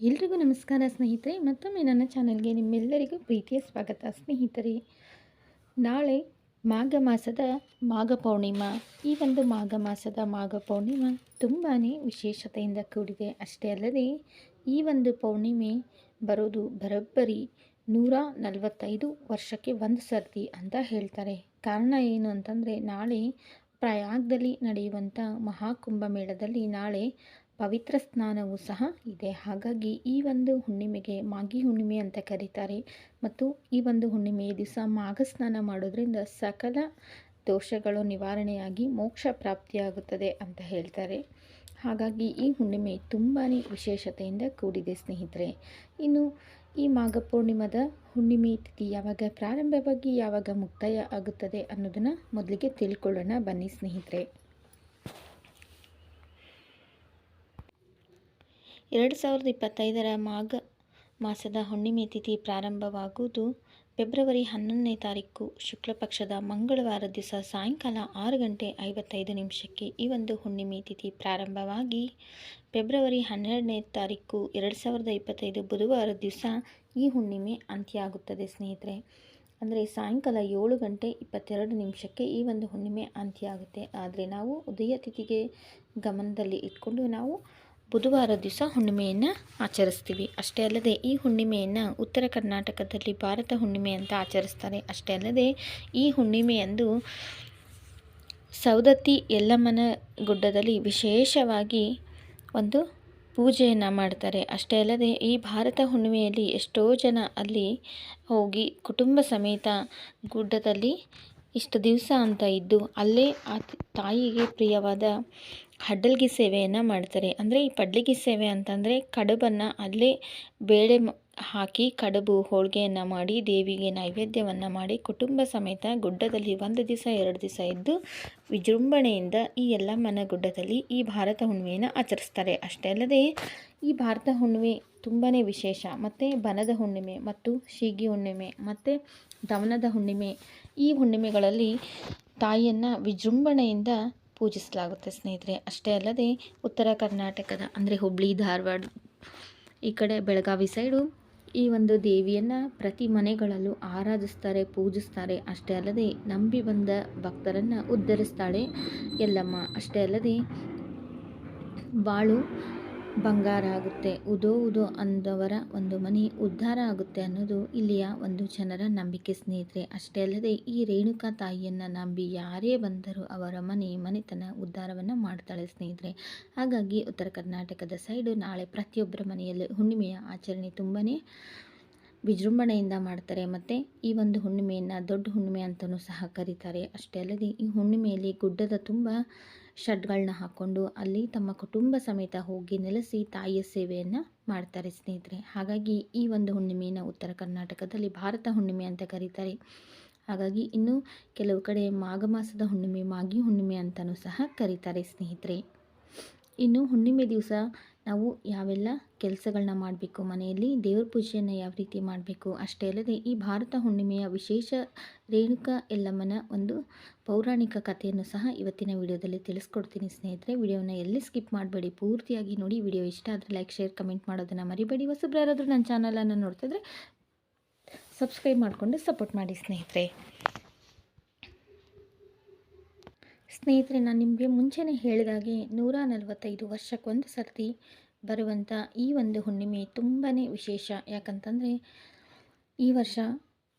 ಎಲ್ರಿಗೂ ನಮಸ್ಕಾರ ಸ್ನೇಹಿತರೆ, ಮತ್ತೊಮ್ಮೆ ನನ್ನ ಚಾನಲ್ಗೆ ನಿಮ್ಮೆಲ್ಲರಿಗೂ ಪ್ರೀತಿಯ ಸ್ವಾಗತ. ಸ್ನೇಹಿತರೆ, ನಾಳೆ ಮಾಘ ಮಾಸದ ಮಾಘ ಪೌರ್ಣಿಮಾ. ಈ ಒಂದು ಮಾಘ ಮಾಸದ ಮಾಘ ಪೌರ್ಣಿಮಾ ತುಂಬಾ ವಿಶೇಷತೆಯಿಂದ ಕೂಡಿದೆ. ಅಷ್ಟೇ ಅಲ್ಲದೆ, ಈ ಒಂದು ಪೌರ್ಣಿಮೆ ಬರೋದು ಬರೋಬ್ಬರಿ ನೂರ ನಲವತ್ತೈದು ವರ್ಷಕ್ಕೆ ಒಂದು ಸರ್ತಿ ಅಂತ ಹೇಳ್ತಾರೆ. ಕಾರಣ ಏನು ಅಂತಂದರೆ, ನಾಳೆ ಪ್ರಯಾಗದಲ್ಲಿ ನಡೆಯುವಂಥ ಮಹಾಕುಂಭ ಮೇಳದಲ್ಲಿ ನಾಳೆ ಪವಿತ್ರ ಸ್ನಾನವೂ ಸಹ ಇದೆ. ಹಾಗಾಗಿ ಈ ಒಂದು ಹುಣ್ಣಿಮೆಗೆ ಮಾಗಿ ಹುಣ್ಣಿಮೆ ಅಂತ ಕರೀತಾರೆ. ಮತ್ತು ಈ ಒಂದು ಹುಣ್ಣಿಮೆಯ ದಿವಸ ಮಾಘ ಸ್ನಾನ ಮಾಡೋದ್ರಿಂದ ಸಕಲ ದೋಷಗಳು ನಿವಾರಣೆಯಾಗಿ ಮೋಕ್ಷ ಪ್ರಾಪ್ತಿಯಾಗುತ್ತದೆ ಅಂತ ಹೇಳ್ತಾರೆ. ಹಾಗಾಗಿ ಈ ಹುಣ್ಣಿಮೆ ತುಂಬಾ ವಿಶೇಷತೆಯಿಂದ ಕೂಡಿದೆ ಸ್ನೇಹಿತರೆ. ಇನ್ನು ಈ ಮಾಘ ಪೂರ್ಣಿಮದ ಹುಣ್ಣಿಮೆ ತಿಥಿ ಯಾವಾಗ ಪ್ರಾರಂಭವಾಗಿ ಯಾವಾಗ ಮುಕ್ತಾಯ ಆಗುತ್ತದೆ ಅನ್ನೋದನ್ನು ಮೊದಲಿಗೆ ತಿಳ್ಕೊಳ್ಳೋಣ ಬನ್ನಿ ಸ್ನೇಹಿತರೆ. ಎರಡು ಸಾವಿರದ ಇಪ್ಪತ್ತೈದರ ಮಾಘ ಮಾಸದ ಹುಣ್ಣಿಮೆ ತಿಥಿ ಪ್ರಾರಂಭವಾಗುವುದು ಫೆಬ್ರವರಿ ಹನ್ನೊಂದನೇ ತಾರೀಕು. ಶುಕ್ಲ ಪಕ್ಷದ ಮಂಗಳವಾರ ದಿವಸ ಸಾಯಂಕಾಲ ಆರು ಗಂಟೆ ಐವತ್ತೈದು ನಿಮಿಷಕ್ಕೆ ಈ ಒಂದು ಹುಣ್ಣಿಮೆ ತಿಥಿ ಪ್ರಾರಂಭವಾಗಿ ಫೆಬ್ರವರಿ ಹನ್ನೆರಡನೇ ತಾರೀಕು ಎರಡು ಸಾವಿರದ ಇಪ್ಪತ್ತೈದು ಬುಧವಾರ ದಿವಸ ಈ ಹುಣ್ಣಿಮೆ ಅಂತ್ಯ ಆಗುತ್ತದೆ ಸ್ನೇಹಿತರೆ. ಅಂದರೆ ಸಾಯಂಕಾಲ ಏಳು ಗಂಟೆ ಇಪ್ಪತ್ತೆರಡು ನಿಮಿಷಕ್ಕೆ ಈ ಒಂದು ಹುಣ್ಣಿಮೆ ಅಂತ್ಯ ಆಗುತ್ತೆ ಆದರೆ ನಾವು ಉದಯ ತಿಥಿಗೆ ಗಮನದಲ್ಲಿ ಇಟ್ಕೊಂಡು ನಾವು ಬುಧವಾರ ದಿವಸ ಹುಣ್ಣಿಮೆಯನ್ನು ಆಚರಿಸ್ತೀವಿ. ಅಷ್ಟೇ ಅಲ್ಲದೆ ಈ ಹುಣ್ಣಿಮೆಯನ್ನು ಉತ್ತರ ಕರ್ನಾಟಕದಲ್ಲಿ ಭಾರತ ಹುಣ್ಣಿಮೆ ಅಂತ ಆಚರಿಸ್ತಾರೆ. ಅಷ್ಟೇ ಅಲ್ಲದೆ ಈ ಹುಣ್ಣಿಮೆಯಂದು ಸೌದತ್ತಿ ಯಲ್ಲಮ್ಮನ ಗುಡ್ಡದಲ್ಲಿ ವಿಶೇಷವಾಗಿ ಒಂದು ಪೂಜೆಯನ್ನು ಮಾಡ್ತಾರೆ. ಅಷ್ಟೇ ಅಲ್ಲದೆ ಈ ಭಾರತ ಹುಣ್ಣಿಮೆಯಲ್ಲಿ ಎಷ್ಟೋ ಜನ ಅಲ್ಲಿ ಹೋಗಿ ಕುಟುಂಬ ಸಮೇತ ಗುಡ್ಡದಲ್ಲಿ ಇಷ್ಟು ದಿವಸ ಅಂತ ಇದ್ದು ಅಲ್ಲೇ ಆ ತಾಯಿಗೆ ಪ್ರಿಯವಾದ ಹಡ್ಡಲ್ಗಿ ಸೇವೆಯನ್ನು ಮಾಡ್ತಾರೆ. ಅಂದರೆ ಈ ಪಡ್ಲಿಗಿ ಸೇವೆ ಅಂತಂದರೆ ಕಡುಬನ್ನು ಅಲ್ಲೇ ಬೇಳೆ ಹಾಕಿ ಕಡುಬು, ಹೋಳಿಗೆಯನ್ನು ಮಾಡಿ, ದೇವಿಗೆ ನೈವೇದ್ಯವನ್ನು ಮಾಡಿ, ಕುಟುಂಬ ಸಮೇತ ಗುಡ್ಡದಲ್ಲಿ ಒಂದು ದಿವಸ ಎರಡು ದಿವಸ ಇದ್ದು ವಿಜೃಂಭಣೆಯಿಂದ ಈ ಎಲ್ಲಮ್ಮನ ಗುಡ್ಡದಲ್ಲಿ ಈ ಭಾರತ ಹುಣ್ಣಿಮೆಯನ್ನು ಆಚರಿಸ್ತಾರೆ. ಅಷ್ಟೇ ಅಲ್ಲದೆ ಈ ಭಾರತ ಹುಣ್ಣಿಮೆ ತುಂಬಾ ವಿಶೇಷ. ಮತ್ತು ಬನದ ಹುಣ್ಣಿಮೆ, ಮತ್ತು ಶೀಗಿ ಹುಣ್ಣಿಮೆ, ಮತ್ತು ದವನದ ಹುಣ್ಣಿಮೆ. ಈ ಹುಣ್ಣಿಮೆಗಳಲ್ಲಿ ತಾಯಿಯನ್ನು ವಿಜೃಂಭಣೆಯಿಂದ ಪೂಜಿಸಲಾಗುತ್ತೆ ಸ್ನೇಹಿತರೆ. ಅಷ್ಟೇ ಅಲ್ಲದೆ ಉತ್ತರ ಕರ್ನಾಟಕದ, ಅಂದರೆ ಹುಬ್ಬಳ್ಳಿ ಧಾರವಾಡ, ಈ ಕಡೆ ಬೆಳಗಾವಿ ಸೈಡು ಈ ಒಂದು ದೇವಿಯನ್ನು ಪ್ರತಿ ಮನೆಗಳಲ್ಲೂ ಆರಾಧಿಸ್ತಾರೆ, ಪೂಜಿಸ್ತಾರೆ. ಅಷ್ಟೇ ಅಲ್ಲದೆ ನಂಬಿ ಬಂದ ಭಕ್ತರನ್ನು ಉದ್ಧರಿಸ್ತಾಳೆ ಎಲ್ಲಮ್ಮ ಅಷ್ಟೇ ಅಲ್ಲದೆ ಬಾಳು ಬಂಗಾರ ಆಗುತ್ತೆ. ಉದೋ ಉದೋ ಅಂದವರ ಒಂದು ಮನೆ ಉದ್ಧಾರ ಆಗುತ್ತೆ ಅನ್ನೋದು ಇಲ್ಲಿಯ ಒಂದು ಜನರ ನಂಬಿಕೆ ಸ್ನೇಹಿತರೆ. ಅಷ್ಟೇ ಅಲ್ಲದೆ ಈ ರೇಣುಕಾ ತಾಯಿಯನ್ನು ನಂಬಿ ಯಾರೇ ಬಂದರೂ ಅವರ ಮನೆ ಮನೆತನ ಉದ್ಧಾರವನ್ನು ಮಾಡ್ತಾಳೆ ಸ್ನೇಹಿತರೆ. ಹಾಗಾಗಿ ಉತ್ತರ ಕರ್ನಾಟಕದ ಸೈಡು ನಾಳೆ ಪ್ರತಿಯೊಬ್ಬರ ಮನೆಯಲ್ಲಿ ಹುಣ್ಣಿಮೆಯ ಆಚರಣೆ ತುಂಬಾ ವಿಜೃಂಭಣೆಯಿಂದ ಮಾಡ್ತಾರೆ. ಮತ್ತು ಈ ಒಂದು ಹುಣ್ಣಿಮೆಯನ್ನು ದೊಡ್ಡ ಹುಣ್ಣಿಮೆ ಅಂತಲೂ ಸಹ ಕರೀತಾರೆ. ಅಷ್ಟೇ ಅಲ್ಲದೆ ಈ ಹುಣ್ಣಿಮೆಯಲ್ಲಿ ಗುಡ್ಡದ ತುಂಬ ಶಡ್ಗಳನ್ನ ಹಾಕ್ಕೊಂಡು ಅಲ್ಲಿ ತಮ್ಮ ಕುಟುಂಬ ಸಮೇತ ಹೋಗಿ ನೆಲೆಸಿ ತಾಯಿಯ ಸೇವೆಯನ್ನು ಮಾಡ್ತಾರೆ ಸ್ನೇಹಿತರೆ. ಹಾಗಾಗಿ ಈ ಒಂದು ಹುಣ್ಣಿಮೆಯನ್ನು ಉತ್ತರ ಕರ್ನಾಟಕದಲ್ಲಿ ಭಾರತ ಹುಣ್ಣಿಮೆ ಅಂತ ಕರೀತಾರೆ. ಹಾಗಾಗಿ ಇನ್ನು ಕೆಲವು ಕಡೆ ಮಾಘ ಮಾಸದ ಹುಣ್ಣಿಮೆ ಮಾಗಿ ಹುಣ್ಣಿಮೆ ಅಂತಲೂ ಸಹ ಕರೀತಾರೆ ಸ್ನೇಹಿತರೆ. ಇನ್ನು ಹುಣ್ಣಿಮೆ ದಿವಸ ನಾವು ಯಾವೆಲ್ಲ ಕೆಲಸಗಳನ್ನ ಮಾಡಬೇಕು ಮನೆಯಲ್ಲಿ, ದೇವ್ರ ಪೂಜೆಯನ್ನು ಯಾವ ರೀತಿ ಮಾಡಬೇಕು ಅಷ್ಟೇ ಅಲ್ಲದೆ ಈ ಭಾರತ ಹುಣ್ಣಿಮೆಯ ವಿಶೇಷ ರೇಣುಕಾ ಎಲ್ಲಮ್ಮನ ಒಂದು ಪೌರಾಣಿಕ ಕಥೆಯನ್ನು ಸಹ ಇವತ್ತಿನ ವಿಡಿಯೋದಲ್ಲಿ ತಿಳಿಸ್ಕೊಡ್ತೀನಿ ಸ್ನೇಹಿತರೆ. ವಿಡಿಯೋನ ಎಲ್ಲಿ ಸ್ಕಿಪ್ ಮಾಡಬೇಡಿ, ಪೂರ್ತಿಯಾಗಿ ನೋಡಿ. ವಿಡಿಯೋ ಇಷ್ಟ ಆದರೆ ಲೈಕ್, ಶೇರ್, ಕಮೆಂಟ್ ಮಾಡೋದನ್ನು ಮರಿಬೇಡಿ. ಹೊಸಬ್ರು ಯಾರಾದರೂ ನನ್ನ ಚಾನಲನ್ನು ನೋಡ್ತಿದ್ರೆ ಸಬ್ಸ್ಕ್ರೈಬ್ ಮಾಡಿಕೊಂಡು ಸಪೋರ್ಟ್ ಮಾಡಿ ಸ್ನೇಹಿತರೆ. ಸ್ನೇಹಿತರೆ, ನಾನು ನಿಮಗೆ ಮುಂಚೆನೇ ಹೇಳಿದಾಗೆ ನೂರ ನಲವತ್ತೈದು ವರ್ಷಕ್ಕೊಂದು ಸರ್ತಿ ಬರುವಂಥ ಈ ಒಂದು ಹುಣ್ಣಿಮೆ ತುಂಬಾ ವಿಶೇಷ. ಯಾಕಂತಂದರೆ, ಈ ವರ್ಷ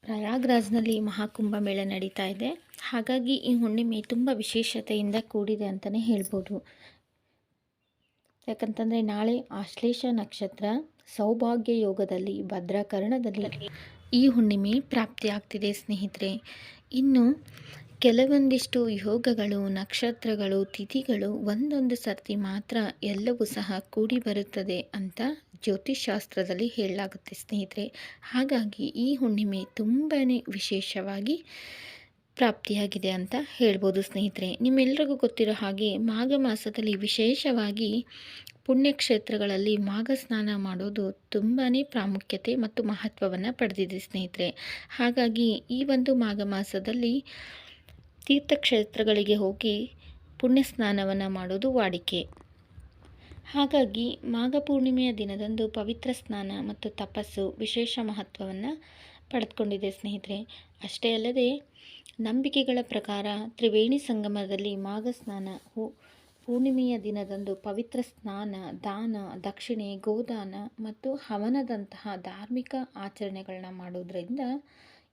ಪ್ರಯಾಗ್ರಾಜ್ನಲ್ಲಿ ಮಹಾಕುಂಭ ಮೇಳ ನಡೀತಾ ಇದೆ. ಹಾಗಾಗಿ ಈ ಹುಣ್ಣಿಮೆ ತುಂಬ ವಿಶೇಷತೆಯಿಂದ ಕೂಡಿದೆ ಅಂತಲೇ ಹೇಳ್ಬೋದು. ಯಾಕಂತಂದರೆ, ನಾಳೆ ಆಶ್ಲೇಷ ನಕ್ಷತ್ರ ಸೌಭಾಗ್ಯ ಯೋಗದಲ್ಲಿ, ಭದ್ರಾಕರಣದಲ್ಲಿ ಈ ಹುಣ್ಣಿಮೆ ಪ್ರಾಪ್ತಿಯಾಗ್ತಿದೆ ಸ್ನೇಹಿತರೆ. ಇನ್ನು ಕೆಲವೊಂದಿಷ್ಟು ಯೋಗಗಳು, ನಕ್ಷತ್ರಗಳು, ತಿಥಿಗಳು ಒಂದೊಂದು ಸರ್ತಿ ಮಾತ್ರ ಎಲ್ಲವೂ ಸಹ ಕೂಡಿ ಬರುತ್ತದೆ ಅಂತ ಜ್ಯೋತಿಷಾಸ್ತ್ರದಲ್ಲಿ ಹೇಳಲಾಗುತ್ತೆ ಸ್ನೇಹಿತರೆ. ಹಾಗಾಗಿ ಈ ಹುಣ್ಣಿಮೆ ತುಂಬಾ ವಿಶೇಷವಾಗಿ ಪ್ರಾಪ್ತಿಯಾಗಿದೆ ಅಂತ ಹೇಳ್ಬೋದು ಸ್ನೇಹಿತರೆ. ನಿಮ್ಮೆಲ್ಲರಿಗೂ ಗೊತ್ತಿರೋ ಹಾಗೆ ಮಾಘ ಮಾಸದಲ್ಲಿ ವಿಶೇಷವಾಗಿ ಪುಣ್ಯಕ್ಷೇತ್ರಗಳಲ್ಲಿ ಮಾಘ ಸ್ನಾನ ಮಾಡೋದು ತುಂಬಾ ಪ್ರಾಮುಖ್ಯತೆ ಮತ್ತು ಮಹತ್ವವನ್ನು ಪಡೆದಿದೆ ಸ್ನೇಹಿತರೆ. ಹಾಗಾಗಿ ಈ ಒಂದು ಮಾಘ ಮಾಸದಲ್ಲಿ ತೀರ್ಥಕ್ಷೇತ್ರಗಳಿಗೆ ಹೋಗಿ ಪುಣ್ಯ ಸ್ನಾನವನ್ನು ಮಾಡೋದು ವಾಡಿಕೆ. ಹಾಗಾಗಿ ಮಾಘ ಪೂರ್ಣಿಮೆಯ ದಿನದಂದು ಪವಿತ್ರ ಸ್ನಾನ ಮತ್ತು ತಪಸ್ಸು ವಿಶೇಷ ಮಹತ್ವವನ್ನು ಪಡೆದುಕೊಂಡಿದೆ ಸ್ನೇಹಿತರೆ. ಅಷ್ಟೇ ಅಲ್ಲದೆ ನಂಬಿಕೆಗಳ ಪ್ರಕಾರ ತ್ರಿವೇಣಿ ಸಂಗಮದಲ್ಲಿ ಮಾಘ ಸ್ನಾನ ಹೂ ಪೂರ್ಣಿಮೆಯ ದಿನದಂದು ಪವಿತ್ರ ಸ್ನಾನ, ದಾನ, ದಕ್ಷಿಣೆ, ಗೋದಾನ ಮತ್ತು ಹವನದಂತಹ ಧಾರ್ಮಿಕ ಆಚರಣೆಗಳನ್ನ ಮಾಡೋದ್ರಿಂದ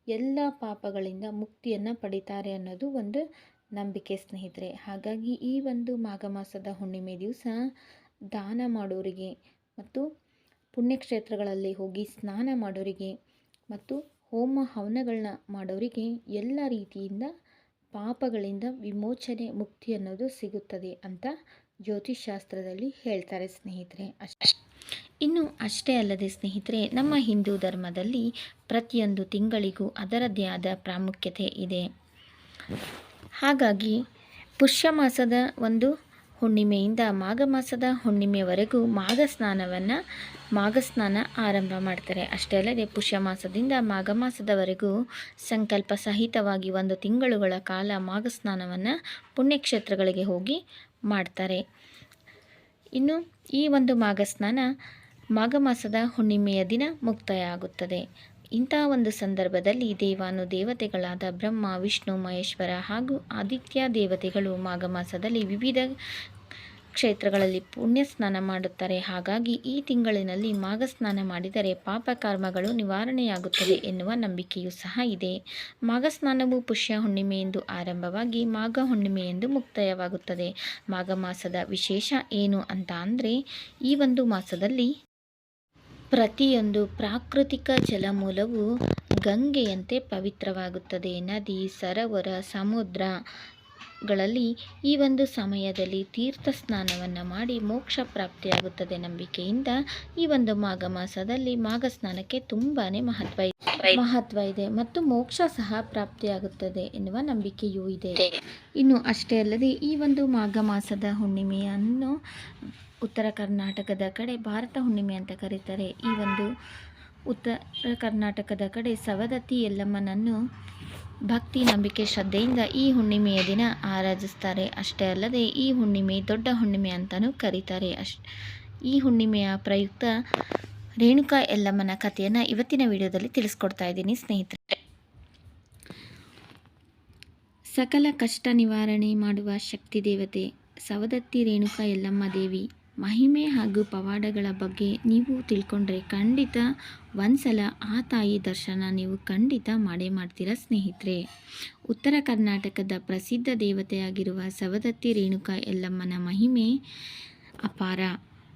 ಎಲ್ಲ ಪಾಪಗಳಿಂದ ಮುಕ್ತಿಯನ್ನು ಪಡಿತಾರೆ ಅನ್ನೋದು ಒಂದು ನಂಬಿಕೆ ಸ್ನೇಹಿತರೆ. ಹಾಗಾಗಿ ಈ ಒಂದು ಮಾಘ ಮಾಸದ ಹುಣ್ಣಿಮೆ ದಿವಸ ದಾನ ಮಾಡೋರಿಗೆ ಮತ್ತು ಪುಣ್ಯಕ್ಷೇತ್ರಗಳಲ್ಲಿ ಹೋಗಿ ಸ್ನಾನ ಮಾಡೋರಿಗೆ ಮತ್ತು ಹೋಮ ಹವನಗಳನ್ನ ಮಾಡೋರಿಗೆ ಎಲ್ಲ ರೀತಿಯಿಂದ ಪಾಪಗಳಿಂದ ವಿಮೋಚನೆ, ಮುಕ್ತಿ ಅನ್ನೋದು ಸಿಗುತ್ತದೆ ಅಂತ ಜ್ಯೋತಿಷಾಸ್ತ್ರದಲ್ಲಿ ಹೇಳ್ತಾರೆ ಸ್ನೇಹಿತರೆ. ಅಷ್ಟೇ. ಇನ್ನು ಅಷ್ಟೇ ಅಲ್ಲದೆ ಸ್ನೇಹಿತರೆ, ನಮ್ಮ ಹಿಂದೂ ಧರ್ಮದಲ್ಲಿ ಪ್ರತಿಯೊಂದು ತಿಂಗಳಿಗೂ ಅದರದ್ದೇ ಆದ ಪ್ರಾಮುಖ್ಯತೆ ಇದೆ. ಹಾಗಾಗಿ ಪುಷ್ಯ ಮಾಸದ ಒಂದು ಹುಣ್ಣಿಮೆಯಿಂದ ಮಾಘ ಮಾಸದ ಹುಣ್ಣಿಮೆವರೆಗೂ ಮಾಘ ಸ್ನಾನವನ್ನು ಮಾಘ ಸ್ನಾನ ಆರಂಭ ಮಾಡ್ತಾರೆ. ಅಷ್ಟೇ ಅಲ್ಲದೆ ಪುಷ್ಯ ಮಾಸದಿಂದ ಮಾಘ ಮಾಸದವರೆಗೂ ಸಂಕಲ್ಪ ಸಹಿತವಾಗಿ ಒಂದು ತಿಂಗಳುಗಳ ಕಾಲ ಮಾಘ ಸ್ನಾನವನ್ನು ಪುಣ್ಯಕ್ಷೇತ್ರಗಳಿಗೆ ಹೋಗಿ ಮಾಡ್ತಾರೆ. ಇನ್ನು ಈ ಒಂದು ಮಾಘ ಸ್ನಾನ ಮಾಘ ಮಾಸದ ಹುಣ್ಣಿಮೆಯ ದಿನ ಮುಕ್ತಾಯ ಆಗುತ್ತದೆ ಇಂತಹ ಒಂದು ಸಂದರ್ಭದಲ್ಲಿ ದೇವಾನು ದೇವತೆಗಳಾದ ಬ್ರಹ್ಮ, ವಿಷ್ಣು, ಮಹೇಶ್ವರ ಹಾಗೂ ಆದಿತ್ಯ ದೇವತೆಗಳು ಮಾಘ ಮಾಸದಲ್ಲಿ ವಿವಿಧ ಕ್ಷೇತ್ರಗಳಲ್ಲಿ ಪುಣ್ಯ ಸ್ನಾನ ಮಾಡುತ್ತಾರೆ. ಹಾಗಾಗಿ ಈ ತಿಂಗಳಿನಲ್ಲಿ ಮಾಘ ಸ್ನಾನ ಮಾಡಿದರೆ ಪಾಪ ಕರ್ಮಗಳು ನಿವಾರಣೆಯಾಗುತ್ತದೆ ಎನ್ನುವ ನಂಬಿಕೆಯೂ ಸಹ ಇದೆ. ಮಾಘ ಸ್ನಾನವು ಪುಷ್ಯ ಹುಣ್ಣಿಮೆಯೆಂದು ಆರಂಭವಾಗಿ ಮಾಘ ಹುಣ್ಣಿಮೆಯೆಂದು ಮುಕ್ತಾಯವಾಗುತ್ತದೆ. ಮಾಘ ಮಾಸದ ವಿಶೇಷ ಏನು ಅಂತ ಅಂದರೆ ಈ ಒಂದು ಮಾಸದಲ್ಲಿ ಪ್ರತಿಯೊಂದು ಪ್ರಾಕೃತಿಕ ಜಲಮೂಲವು ಗಂಗೆಯಂತೆ ಪವಿತ್ರವಾಗುತ್ತದೆ. ನದಿ, ಸರೋವರ ಸಮುದ್ರಗಳಲ್ಲಿ ಈ ಒಂದು ಸಮಯದಲ್ಲಿ ತೀರ್ಥ ಸ್ನಾನವನ್ನು ಮಾಡಿ ಮೋಕ್ಷ ಪ್ರಾಪ್ತಿಯಾಗುತ್ತದೆ ನಂಬಿಕೆಯಿಂದ ಈ ಒಂದು ಮಾಘ ಮಾಸದಲ್ಲಿ ಮಾಘ ಸ್ನಾನಕ್ಕೆ ತುಂಬಾ ಮಹತ್ವ ಮಹತ್ವ ಇದೆ. ಮತ್ತು ಮೋಕ್ಷ ಸಹ ಪ್ರಾಪ್ತಿಯಾಗುತ್ತದೆ ಎನ್ನುವ ನಂಬಿಕೆಯೂ ಇದೆ. ಇನ್ನು ಅಷ್ಟೇ ಅಲ್ಲದೆ ಈ ಒಂದು ಮಾಘ ಮಾಸದ ಹುಣ್ಣಿಮೆಯನ್ನು ಉತ್ತರ ಕರ್ನಾಟಕದ ಕಡೆ ಭಾರತ ಹುಣ್ಣಿಮೆ ಅಂತ ಕರೀತಾರೆ. ಈ ಒಂದು ಉತ್ತರ ಕರ್ನಾಟಕದ ಕಡೆ ಸವದತ್ತಿ ಯಲ್ಲಮ್ಮನನ್ನು ಭಕ್ತಿ, ನಂಬಿಕೆ, ಶ್ರದ್ಧೆಯಿಂದ ಈ ಹುಣ್ಣಿಮೆಯ ದಿನ ಆರಾಧಿಸ್ತಾರೆ. ಅಷ್ಟೇ ಅಲ್ಲದೆ ಈ ಹುಣ್ಣಿಮೆ ದೊಡ್ಡ ಹುಣ್ಣಿಮೆ ಅಂತಲೂ ಕರೀತಾರೆ. ಅಶ್ ಈ ಹುಣ್ಣಿಮೆಯ ಪ್ರಯುಕ್ತ ರೇಣುಕಾ ಎಲ್ಲಮ್ಮನ ಕಥೆಯನ್ನು ಇವತ್ತಿನ ವಿಡಿಯೋದಲ್ಲಿ ತಿಳಿಸ್ಕೊಡ್ತಾ ಇದ್ದೀನಿ ಸ್ನೇಹಿತರೆ. ಸಕಲ ಕಷ್ಟ ನಿವಾರಣೆ ಮಾಡುವ ಶಕ್ತಿ ದೇವತೆ, ಸವದತ್ತಿ ರೇಣುಕಾ ಎಲ್ಲಮ್ಮ ದೇವಿ, ಮಹಿಮೆ ಹಾಗೂ ಪವಾಡಗಳ ಬಗ್ಗೆ ನೀವು ತಿಳ್ಕೊಂಡ್ರೆ ಖಂಡಿತ ಒಂದ್ಸಲ ಆ ತಾಯಿ ದರ್ಶನ ನೀವು ಖಂಡಿತ ಮಾಡೇ ಮಾಡ್ತೀರಾ ಸ್ನೇಹಿತರೆ. ಉತ್ತರ ಕರ್ನಾಟಕದ ಪ್ರಸಿದ್ಧ ದೇವತೆಯಾಗಿರುವ ಸವದತ್ತಿ ರೇಣುಕಾ ಎಲ್ಲಮ್ಮನ ಮಹಿಮೆ ಅಪಾರ.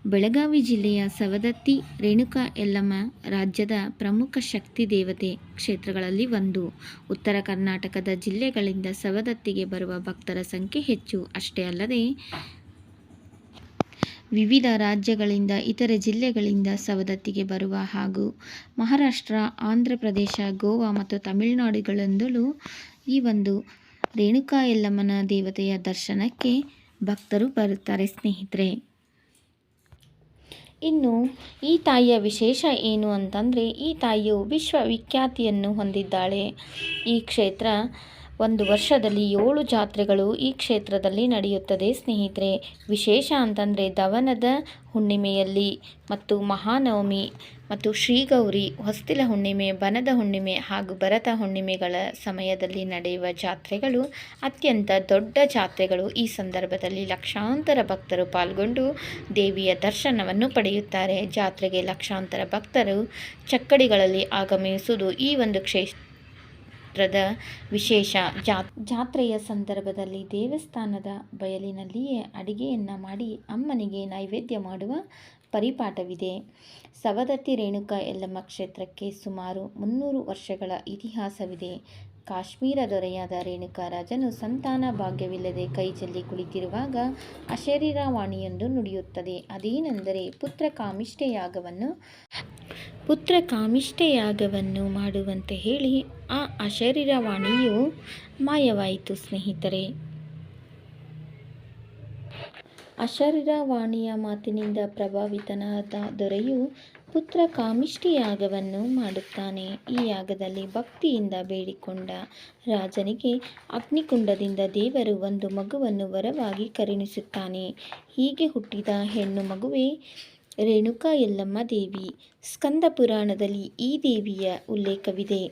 ಬೆಳಗಾವಿ ಜಿಲ್ಲೆಯ ಸವದತ್ತಿ ರೇಣುಕಾ ಎಲ್ಲಮ್ಮ ರಾಜ್ಯದ ಪ್ರಮುಖ ಶಕ್ತಿ ದೇವತೆ ಕ್ಷೇತ್ರಗಳಲ್ಲಿ ಒಂದು. ಉತ್ತರ ಕರ್ನಾಟಕದ ಜಿಲ್ಲೆಗಳಿಂದ ಸವದತ್ತಿಗೆ ಬರುವ ಭಕ್ತರ ಸಂಖ್ಯೆ ಹೆಚ್ಚು. ಅಷ್ಟೇ ಅಲ್ಲದೆ ವಿವಿಧ ರಾಜ್ಯಗಳಿಂದ, ಇತರೆ ಜಿಲ್ಲೆಗಳಿಂದ ಸವದತ್ತಿಗೆ ಬರುವ ಹಾಗೂ ಮಹಾರಾಷ್ಟ್ರ, ಆಂಧ್ರ ಪ್ರದೇಶ, ಗೋವಾ ಮತ್ತು ತಮಿಳುನಾಡುಗಳಿಂದಲೂ ಈ ಒಂದು ರೇಣುಕಾ ಯಲ್ಲಮ್ಮನ ದೇವತೆಯ ದರ್ಶನಕ್ಕೆ ಭಕ್ತರು ಬರುತ್ತಾರೆ ಸ್ನೇಹಿತರೆ. ಇನ್ನು ಈ ತಾಯಿಯ ವಿಶೇಷ ಏನು ಅಂತಂದರೆ, ಈ ತಾಯಿಯು ವಿಶ್ವವಿಖ್ಯಾತಿಯನ್ನು ಹೊಂದಿದ್ದಾಳೆ. ಈ ಕ್ಷೇತ್ರ ಒಂದು ವರ್ಷದಲ್ಲಿ ಏಳು ಜಾತ್ರೆಗಳು ಈ ಕ್ಷೇತ್ರದಲ್ಲಿ ನಡೆಯುತ್ತದೆ, ಸ್ನೇಹಿತರೆ. ವಿಶೇಷ ಅಂತಂದರೆ ದವನದ ಹುಣ್ಣಿಮೆಯಲ್ಲಿ ಮತ್ತು ಮಹಾನವಮಿ ಮತ್ತು ಶ್ರೀಗೌರಿ, ಹೊಸ್ತಿಲ ಹುಣ್ಣಿಮೆ, ಬನದ ಹುಣ್ಣಿಮೆ ಹಾಗೂ ಭರತ ಹುಣ್ಣಿಮೆಗಳ ಸಮಯದಲ್ಲಿ ನಡೆಯುವ ಜಾತ್ರೆಗಳು ಅತ್ಯಂತ ದೊಡ್ಡ ಜಾತ್ರೆಗಳು. ಈ ಸಂದರ್ಭದಲ್ಲಿ ಲಕ್ಷಾಂತರ ಭಕ್ತರು ಪಾಲ್ಗೊಂಡು ದೇವಿಯ ದರ್ಶನವನ್ನು ಪಡೆಯುತ್ತಾರೆ. ಜಾತ್ರೆಗೆ ಲಕ್ಷಾಂತರ ಭಕ್ತರು ಚಕ್ಕಡಿಗಳಲ್ಲಿ ಆಗಮಿಸುವುದು ಈ ಒಂದು ಕ್ಷೇತ್ರ ಕ್ಷೇತ್ರದ ವಿಶೇಷ ಜಾತ್ರೆಯ ಸಂದರ್ಭದಲ್ಲಿ ದೇವಸ್ಥಾನದ ಬಯಲಿನಲ್ಲಿಯೇ ಅಡಿಗೆಯನ್ನು ಮಾಡಿ ಅಮ್ಮನಿಗೆ ನೈವೇದ್ಯ ಮಾಡುವ ಪರಿಪಾಠವಿದೆ. ಸವದತ್ತಿ ರೇಣುಕಾ ಎಲ್ಲಮ್ಮ ಕ್ಷೇತ್ರಕ್ಕೆ ಸುಮಾರು ಮುನ್ನೂರು ವರ್ಷಗಳ ಇತಿಹಾಸವಿದೆ. ಕಾಶ್ಮೀರ ದೊರೆಯಾದ ರೇಣುಕಾರಾಜನು ಸಂತಾನ ಭಾಗ್ಯವಿಲ್ಲದೆ ಕೈಚೆಲ್ಲಿ ಕುಳಿತಿರುವಾಗ ಅಶರೀರವಾಣಿಯೊಂದು ನುಡಿಯುತ್ತದೆ. ಅದೇನೆಂದರೆ ಪುತ್ರ ಕಾಮಿಷ್ಠೆಯಾಗವನ್ನು ಪುತ್ರ ಕಾಮಿಷ್ಠೆಯಾಗವನ್ನು ಮಾಡುವಂತೆ ಹೇಳಿ ಆ ಅಶರೀರವಾಣಿಯು ಮಾಯವಾಯಿತು ಸ್ನೇಹಿತರೆ. ಅಶರೀರವಾಣಿಯ ಮಾತಿನಿಂದ ಪ್ರಭಾವಿತನಾದ ದೊರೆಯು ಪುತ್ರ ಕಾಮಿಷ್ಟಿ ಯಾಗವನ್ನು ಮಾಡುತ್ತಾನೆ. ಈ ಯಾಗದಲ್ಲಿ ಭಕ್ತಿಯಿಂದ ಬೇಡಿಕೊಂಡ ರಾಜನಿಗೆ ಅಗ್ನಿಕುಂಡದಿಂದ ದೇವರು ಒಂದು ಮಗುವನ್ನು ವರವಾಗಿ ಕರುಣಿಸುತ್ತಾನೆ. ಹೀಗೆ ಹುಟ್ಟಿದ ಹೆಣ್ಣು ಮಗುವೇ ರೇಣುಕಾ ಯಲ್ಲಮ್ಮ ದೇವಿ. ಸ್ಕಂದ ಪುರಾಣದಲ್ಲಿ ಈ ದೇವಿಯ ಉಲ್ಲೇಖವಿದೆ.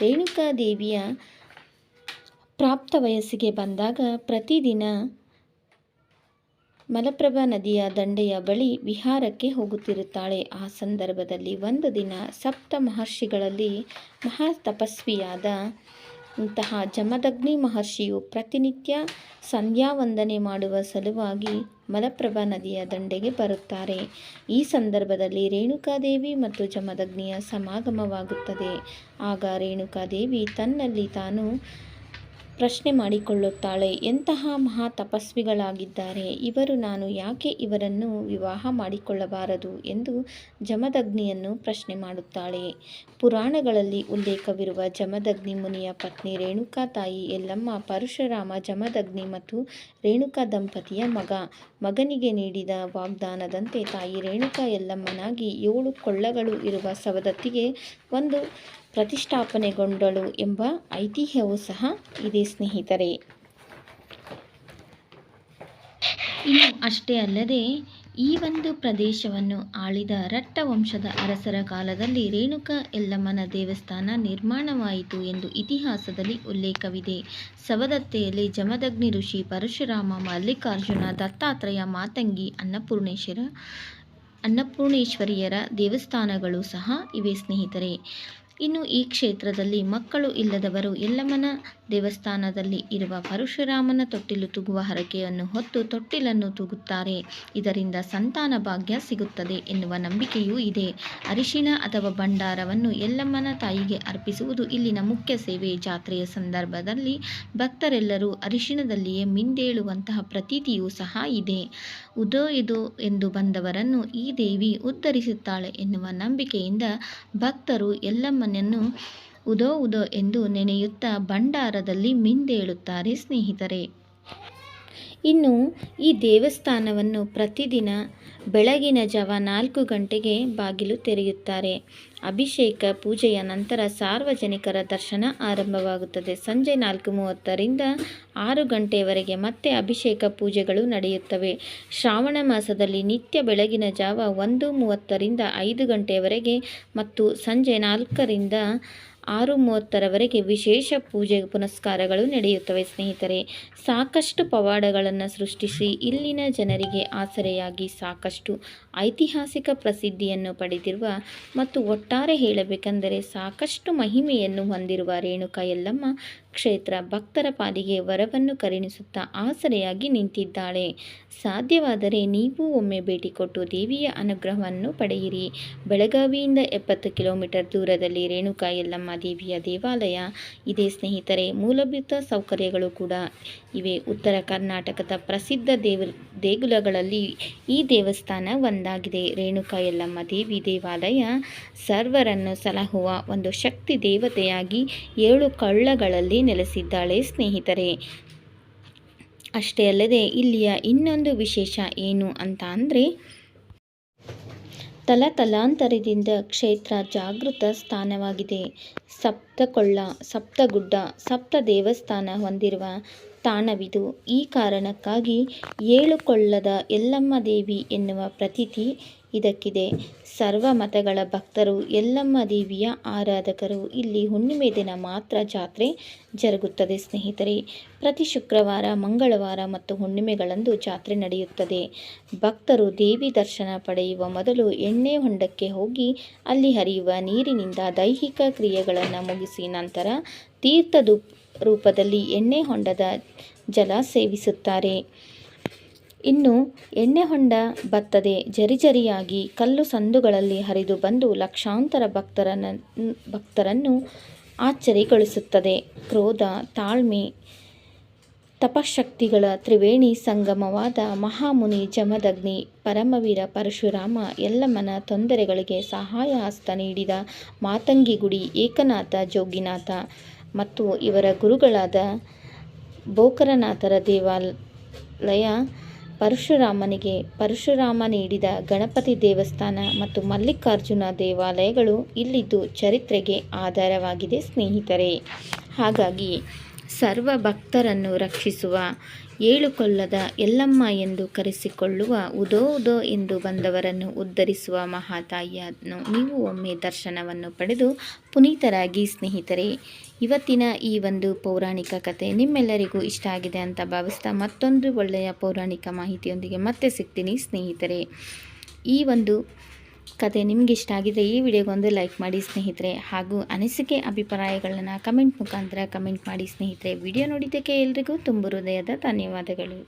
ರೇಣುಕಾ ದೇವಿಯ ಪ್ರಾಪ್ತ ವಯಸ್ಸಿಗೆ ಬಂದಾಗ ಪ್ರತಿದಿನ ಮಲಪ್ರಭಾ ನದಿಯ ದಂಡೆಯ ಬಳಿ ವಿಹಾರಕ್ಕೆ ಹೋಗುತ್ತಿರುತ್ತಾಳೆ. ಆ ಸಂದರ್ಭದಲ್ಲಿ ಒಂದು ದಿನ ಸಪ್ತ ಮಹರ್ಷಿಗಳಲ್ಲಿ ಮಹಾ ತಪಸ್ವಿಯಾದ ಇಂತಹ ಜಮದಗ್ನಿ ಮಹರ್ಷಿಯು ಪ್ರತಿನಿತ್ಯ ಸಂಧ್ಯಾ ವಂದನೆ ಮಾಡುವ ಸಲುವಾಗಿ ಮಲಪ್ರಭಾ ನದಿಯ ದಂಡೆಗೆ ಬರುತ್ತಾರೆ. ಈ ಸಂದರ್ಭದಲ್ಲಿ ರೇಣುಕಾದೇವಿ ಮತ್ತು ಜಮದಗ್ನಿಯ ಸಮಾಗಮವಾಗುತ್ತದೆ. ಆಗ ರೇಣುಕಾದೇವಿ ತನ್ನಲ್ಲಿ ತಾನು ಪ್ರಶ್ನೆ ಮಾಡಿಕೊಳ್ಳುತ್ತಾಳೆ. ಎಂತಹ ಮಹಾ ತಪಸ್ವಿಗಳಾಗಿದ್ದಾರೆ. ಇವರು ನಾನು ಯಾಕೆ ಇವರನ್ನು ವಿವಾಹ ಮಾಡಿಕೊಳ್ಳಬಾರದು ಎಂದು ಜಮದಗ್ನಿಯನ್ನು ಪ್ರಶ್ನೆ ಮಾಡುತ್ತಾಳೆ. ಪುರಾಣಗಳಲ್ಲಿ ಉಲ್ಲೇಖವಿರುವ ಜಮದಗ್ನಿ ಮುನಿಯ ಪತ್ನಿ ರೇಣುಕಾ ತಾಯಿ ಎಲ್ಲಮ್ಮ ಪರಶುರಾಮ ಜಮದಗ್ನಿ ಮತ್ತು ರೇಣುಕಾ ದಂಪತಿಯ ಮಗ. ಮಗನಿಗೆ ನೀಡಿದ ವಾಗ್ದಾನದಂತೆ ತಾಯಿ ರೇಣುಕಾ ಎಲ್ಲಮ್ಮನಾಗಿ ಏಳು ಕೊಳ್ಳಗಳು ಇರುವ ಸವದತ್ತಿಗೆ ಒಂದು ಪ್ರತಿಷ್ಠಾಪನೆಗೊಂಡಳು ಎಂಬ ಐತಿಹ್ಯವೂ ಸಹ ಇದೆ ಸ್ನೇಹಿತರೆ. ಇನ್ನು ಅಷ್ಟೇ ಅಲ್ಲದೆ, ಈ ಒಂದು ಪ್ರದೇಶವನ್ನು ಆಳಿದ ರಟ್ಟ ವಂಶದ ಅರಸರ ಕಾಲದಲ್ಲಿ ರೇಣುಕ ಎಲ್ಲಮ್ಮನ ದೇವಸ್ಥಾನ ನಿರ್ಮಾಣವಾಯಿತು ಎಂದು ಇತಿಹಾಸದಲ್ಲಿ ಉಲ್ಲೇಖವಿದೆ. ಸವದತ್ತೆಯಲ್ಲಿ ಜಮದಗ್ನಿ ಋಷಿ ಪರಶುರಾಮ, ಮಲ್ಲಿಕಾರ್ಜುನ, ದತ್ತಾತ್ರೇಯ, ಮಾತಂಗಿ, ಅನ್ನಪೂರ್ಣೇಶ್ವರ, ಅನ್ನಪೂರ್ಣೇಶ್ವರಿಯರ ದೇವಸ್ಥಾನಗಳು ಸಹ ಇವೆ ಸ್ನೇಹಿತರೆ. ಇನ್ನು ಈ ಕ್ಷೇತ್ರದಲ್ಲಿ ಮಕ್ಕಳು ಇಲ್ಲದವರು ಯಲ್ಲಮ್ಮನ ದೇವಸ್ಥಾನದಲ್ಲಿ ಇರುವ ಪರಶುರಾಮನ ತೊಟ್ಟಿಲು ತೂಗುವ ಹರಕೆಯನ್ನು ಹೊತ್ತು ತೊಟ್ಟಿಲನ್ನು ತೂಗುತ್ತಾರೆ. ಇದರಿಂದ ಸಂತಾನ ಭಾಗ್ಯ ಸಿಗುತ್ತದೆ ಎನ್ನುವ ನಂಬಿಕೆಯೂ ಇದೆ. ಅರಿಶಿನ ಅಥವಾ ಭಂಡಾರವನ್ನು ಯಲ್ಲಮ್ಮನ ತಾಯಿಗೆ ಅರ್ಪಿಸುವುದು ಇಲ್ಲಿನ ಮುಖ್ಯ ಸೇವೆ. ಜಾತ್ರೆಯ ಸಂದರ್ಭದಲ್ಲಿ ಭಕ್ತರೆಲ್ಲರೂ ಅರಿಶಿಣದಲ್ಲಿಯೇ ಮಿಂದೇಳುವಂತಹ ಪ್ರತೀತಿಯೂ ಸಹ ಇದೆ. ಉದೋ ಇದು ಎಂದು ಬಂದವರನ್ನು ಈ ದೇವಿ ಉದ್ಧರಿಸುತ್ತಾಳೆ ಎನ್ನುವ ನಂಬಿಕೆಯಿಂದ ಭಕ್ತರು ಎಲ್ಲಮ್ಮನನ್ನು ಉದೋ ಉದೋ ಎಂದು ನೆನೆಯುತ್ತಾ ಭಂಡಾರದಲ್ಲಿ ಮಿಂದೇಳುತ್ತಾರೆ ಸ್ನೇಹಿತರೆ. ಇನ್ನು ಈ ದೇವಸ್ಥಾನವನ್ನು ಪ್ರತಿದಿನ ಬೆಳಗಿನ ಜಾವ ನಾಲ್ಕು ಗಂಟೆಗೆ ಬಾಗಿಲು ತೆರೆಯುತ್ತಾರೆ. ಅಭಿಷೇಕ ಪೂಜೆಯ ನಂತರ ಸಾರ್ವಜನಿಕರ ದರ್ಶನ ಆರಂಭವಾಗುತ್ತದೆ. ಸಂಜೆ ನಾಲ್ಕು ಮೂವತ್ತರಿಂದ ಆರು ಗಂಟೆಯವರೆಗೆ ಮತ್ತೆ ಅಭಿಷೇಕ ಪೂಜೆಗಳು ನಡೆಯುತ್ತವೆ. ಶ್ರಾವಣ ಮಾಸದಲ್ಲಿ ನಿತ್ಯ ಬೆಳಗಿನ ಜಾವ ಒಂದು ಮೂವತ್ತರಿಂದ ಐದು ಗಂಟೆಯವರೆಗೆ ಮತ್ತು ಸಂಜೆ ನಾಲ್ಕರಿಂದ ಆರು ಮೂವತ್ತರವರೆಗೆ ವಿಶೇಷ ಪೂಜೆ ಪುನಸ್ಕಾರಗಳು ನಡೆಯುತ್ತವೆ ಸ್ನೇಹಿತರೆ. ಸಾಕಷ್ಟು ಪವಾಡಗಳನ್ನು ಸೃಷ್ಟಿಸಿ ಇಲ್ಲಿನ ಜನರಿಗೆ ಆಸರೆಯಾಗಿ ಸಾಕಷ್ಟು ಐತಿಹಾಸಿಕ ಪ್ರಸಿದ್ಧಿಯನ್ನು ಪಡೆದಿರುವ ಮತ್ತು ಒಟ್ಟಾರೆ ಹೇಳಬೇಕೆಂದರೆ ಸಾಕಷ್ಟು ಮಹಿಮೆಯನ್ನು ಹೊಂದಿರುವ ರೇಣುಕಾ ಯಲ್ಲಮ್ಮ ಕ್ಷೇತ್ರ ಭಕ್ತರ ಪಾಲಿಗೆ ವರವನ್ನು ಕರುಣಿಸುತ್ತಾ ಆಸರೆಯಾಗಿ ನಿಂತಿದ್ದಾಳೆ. ಸಾಧ್ಯವಾದರೆ ನೀವು ಒಮ್ಮೆ ಭೇಟಿ ಕೊಟ್ಟು ದೇವಿಯ ಅನುಗ್ರಹವನ್ನು ಪಡೆಯಿರಿ. ಬೆಳಗಾವಿಯಿಂದ ಎಪ್ಪತ್ತು ಕಿಲೋಮೀಟರ್ ದೂರದಲ್ಲಿ ರೇಣುಕಾ ಯಲ್ಲಮ್ಮ ದೇವಿಯ ದೇವಾಲಯ. ಇದೆ ಸ್ನೇಹಿತರೆ, ಮೂಲಭೂತ ಸೌಕರ್ಯಗಳು ಕೂಡ ಇವೆ. ಉತ್ತರ ಕರ್ನಾಟಕದ ಪ್ರಸಿದ್ಧ ದೇವ, ದೇಗುಲಗಳಲ್ಲಿ ಈ ದೇವಸ್ಥಾನ ಒಂದಾಗಿದೆ. ರೇಣುಕಾ ಯಲ್ಲಮ್ಮ ದೇವಿ ದೇವಾಲಯ ಸರ್ವರನ್ನು ಸಲಹುವ ಒಂದು ಶಕ್ತಿ ದೇವತೆಯಾಗಿ ಏಳು ಕಳ್ಳಗಳಲ್ಲಿ ನೆಲೆಸಿದ್ದಾಳೆ ಸ್ನೇಹಿತರೆ. ಅಷ್ಟೇ ಅಲ್ಲದೆ ಇಲ್ಲಿಯ ಇನ್ನೊಂದು ವಿಶೇಷ ಏನು ಅಂತ ಅಂದರೆ ತಲತಲಾಂತರದಿಂದ ಕ್ಷೇತ್ರ ಜಾಗೃತ ಸ್ಥಾನವಾಗಿದೆ. ಸಪ್ತಕೊಳ್ಳ, ಸಪ್ತಗುಡ್ಡ, ಸಪ್ತ ದೇವಸ್ಥಾನ ಹೊಂದಿರುವ ತಾಣವಿದು. ಈ ಕಾರಣಕ್ಕಾಗಿ ಏಳುಕೊಳ್ಳದ ಯಲ್ಲಮ್ಮ ದೇವಿ ಎನ್ನುವ ಪ್ರತೀತಿ ಇದಕ್ಕಿದೆ. ಸರ್ವ ಮತಗಳ ಭಕ್ತರು, ಎಲ್ಲಮ್ಮ ದೇವಿಯ ಆರಾಧಕರು, ಇಲ್ಲಿ ಹುಣ್ಣಿಮೆ ದಿನ ಮಾತ್ರ ಜಾತ್ರೆ ಜರುಗುತ್ತದೆ ಸ್ನೇಹಿತರೆ. ಪ್ರತಿ ಶುಕ್ರವಾರ, ಮಂಗಳವಾರ ಮತ್ತು ಹುಣ್ಣಿಮೆಗಳಂದು ಜಾತ್ರೆ ನಡೆಯುತ್ತದೆ. ಭಕ್ತರು ದೇವಿ ದರ್ಶನ ಪಡೆಯುವ ಮೊದಲು ಎಣ್ಣೆ ಹೊಂಡಕ್ಕೆ ಹೋಗಿ ಅಲ್ಲಿ ಹರಿಯುವ ನೀರಿನಿಂದ ದೈಹಿಕ ಕ್ರಿಯೆಗಳನ್ನು ಮುಗಿಸಿ ನಂತರ ತೀರ್ಥದ ರೂಪದಲ್ಲಿ ಎಣ್ಣೆ ಹೊಂಡದ ಜಲ ಸೇವಿಸುತ್ತಾರೆ. ಇನ್ನು ಎಣ್ಣೆ ಹೊಂಡ ಬತ್ತದೆ. ಜರಿಜರಿಯಾಗಿ ಕಲ್ಲು ಸಂದುಗಳಲ್ಲಿ ಹರಿದು ಬಂದು ಲಕ್ಷಾಂತರ ಭಕ್ತರನ್ನ, ಭಕ್ತರನ್ನು ಆಶ್ಚರ್ಯಗೊಳಿಸುತ್ತದೆ. ಕ್ರೋಧ, ತಾಳ್ಮೆ, ತಪಶಕ್ತಿಗಳ ತ್ರಿವೇಣಿ ಸಂಗಮವಾದ ಮಹಾಮುನಿ ಜಮದಗ್ನಿ, ಪರಮವೀರ ಪರಶುರಾಮ ಯಲ್ಲಮ್ಮನ ತೊಂದರೆಗಳಿಗೆ ಸಹಾಯ ಹಸ್ತ ನೀಡಿದ ಮಾತಂಗಿ ಗುಡಿ ಏಕನಾಥ, ಜೋಗಿನಾಥ ಮತ್ತು ಇವರ ಗುರುಗಳಾದ ಬೋಕರನಾಥರ ದೇವಾಲಯ ಪರಶುರಾಮನಿಗೆ ಪರಶುರಾಮ ನೀಡಿದ ಗಣಪತಿ ದೇವಸ್ಥಾನ ಮತ್ತು ಮಲ್ಲಿಕಾರ್ಜುನ ದೇವಾಲಯಗಳು ಇಲ್ಲಿದ್ದು ಚರಿತ್ರೆಗೆ ಆಧಾರವಾಗಿದೆ, ಸ್ನೇಹಿತರೆ. ಹಾಗಾಗಿ ಸರ್ವ ಭಕ್ತರನ್ನು ರಕ್ಷಿಸುವ, ಏಳು ಎಲ್ಲಮ್ಮ ಎಂದು ಕರೆಸಿಕೊಳ್ಳುವ ಉದೋ ಉದೋ ಎಂದು ಬಂದವರನ್ನು ಉದ್ಧರಿಸುವ ಮಹಾತಾಯಿಯನ್ನು ನೀವು ಒಮ್ಮೆ ದರ್ಶನವನ್ನು ಪಡೆದು ಪುನೀತರಾಗಿ, ಸ್ನೇಹಿತರೆ. ಇವತ್ತಿನ ಈ ಒಂದು ಪೌರಾಣಿಕ ಕತೆ ನಿಮ್ಮೆಲ್ಲರಿಗೂ ಇಷ್ಟ ಆಗಿದೆ ಅಂತ ಭಾವಿಸ್ತಾ ಮತ್ತೊಂದು ಒಳ್ಳೆಯ ಪೌರಾಣಿಕ ಮಾಹಿತಿಯೊಂದಿಗೆ ಮತ್ತೆ ಸಿಗ್ತೀನಿ, ಸ್ನೇಹಿತರೆ. ಈ ಒಂದು ಕತೆ ನಿಮ್ಗೆ ಇಷ್ಟ ಆಗಿದೆ ಈ ವಿಡಿಯೋಗೊಂದು ಲೈಕ್ ಮಾಡಿ, ಸ್ನೇಹಿತರೆ. ಹಾಗೂ ಅನಿಸಿಕೆ ಅಭಿಪ್ರಾಯಗಳನ್ನು ಕಮೆಂಟ್ ಮುಖಾಂತರ ಕಮೆಂಟ್ ಮಾಡಿ, ಸ್ನೇಹಿತರೆ. ವಿಡಿಯೋ ನೋಡಿದ್ದಕ್ಕೆ ಎಲ್ರಿಗೂ ತುಂಬ ಹೃದಯದ ಧನ್ಯವಾದಗಳು.